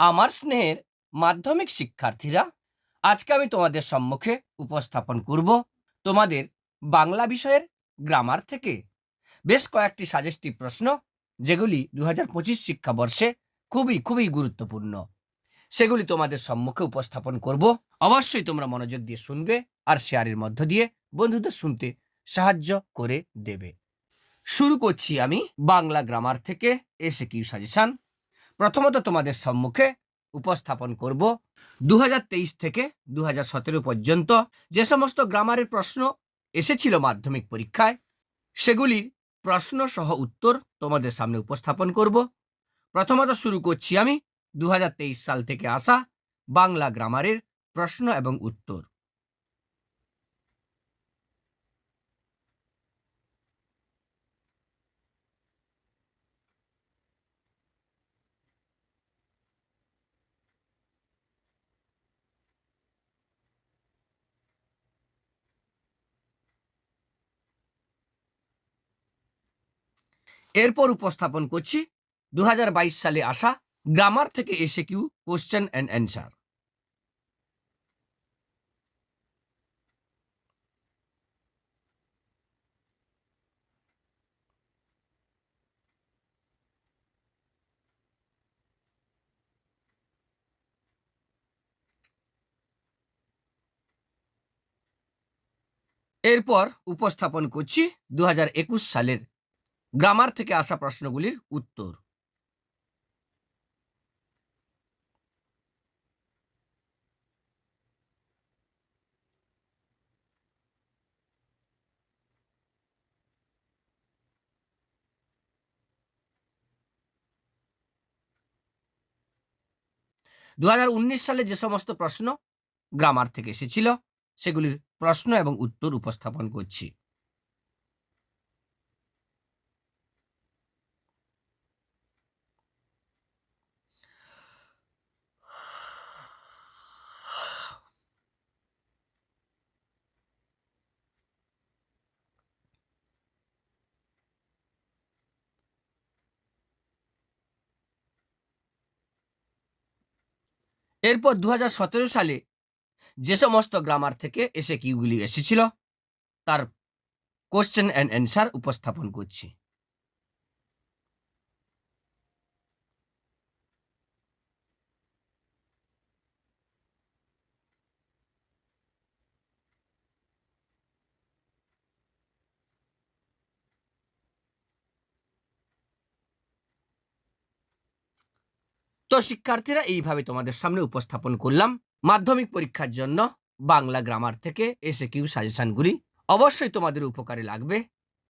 আমার স্নেহের মাধ্যমিক শিক্ষার্থীরা, আজকে আমি তোমাদের সম্মুখে উপস্থাপন করব তোমাদের বাংলা বিষয়ের গ্রামার থেকে। বেশ কয়েকটি সাজেস্টিভ প্রশ্ন, যেগুলি দু হাজার পঁচিশ শিক্ষাবর্ষে খুবই খুবই গুরুত্বপূর্ণ। সেগুলি তোমাদের সম্মুখে উপস্থাপন করব। অবশ্যই তোমরা মনোযোগ দিয়ে শুনবে আর শেয়ারের মধ্য দিয়ে বন্ধুদের শুনতে সাহায্য করে দেবে। শুরু করছি আমি বাংলা গ্রামার থেকে। এসে কিউ সাজেশন প্রথমত তোমাদের সম্মুখে উপস্থাপন করব দু হাজার তেইশ থেকে দু হাজার সতেরো পর্যন্ত যে সমস্ত গ্রামারের প্রশ্ন এসেছিল মাধ্যমিক পরীক্ষায়, সেগুলির প্রশ্ন সহ উত্তর তোমাদের সামনে উপস্থাপন করব। প্রথমত শুরু করছি আমি দু হাজার তেইশ সাল থেকে আসা বাংলা গ্রামারের প্রশ্ন এবং উত্তর। এরপর উপস্থাপন করছি দু হাজার বাইশ সালে আসা গ্রামার থেকে এসে কিউ কোশ্চেন অ্যান্ড অ্যান্সার এরপর উপস্থাপন করছি দু হাজার একুশ সালের গ্রামার থেকে আসা প্রশ্নগুলির উত্তর। দু হাজার উনিশ সালে যে সমস্ত প্রশ্ন গ্রামার থেকে এসেছিল, সেগুলির প্রশ্ন এবং উত্তর উপস্থাপন করছি। এরপর দু হাজার সতেরো সালে যে সমস্ত গ্রামার থেকে এসে কিউগুলি এসেছিল, তার কোশ্চেন অ্যান্ড অ্যান্সার উপস্থাপন করছি। তো শিক্ষার্থীরা এইভাবে তোমাদের সামনে উপস্থাপন করলাম। মাধ্যমিক পরীক্ষার জন্য বাংলা গ্রামার থেকে এসে কিউ সাজেশনগুলি অবশ্যই তোমাদের উপকারে লাগবে।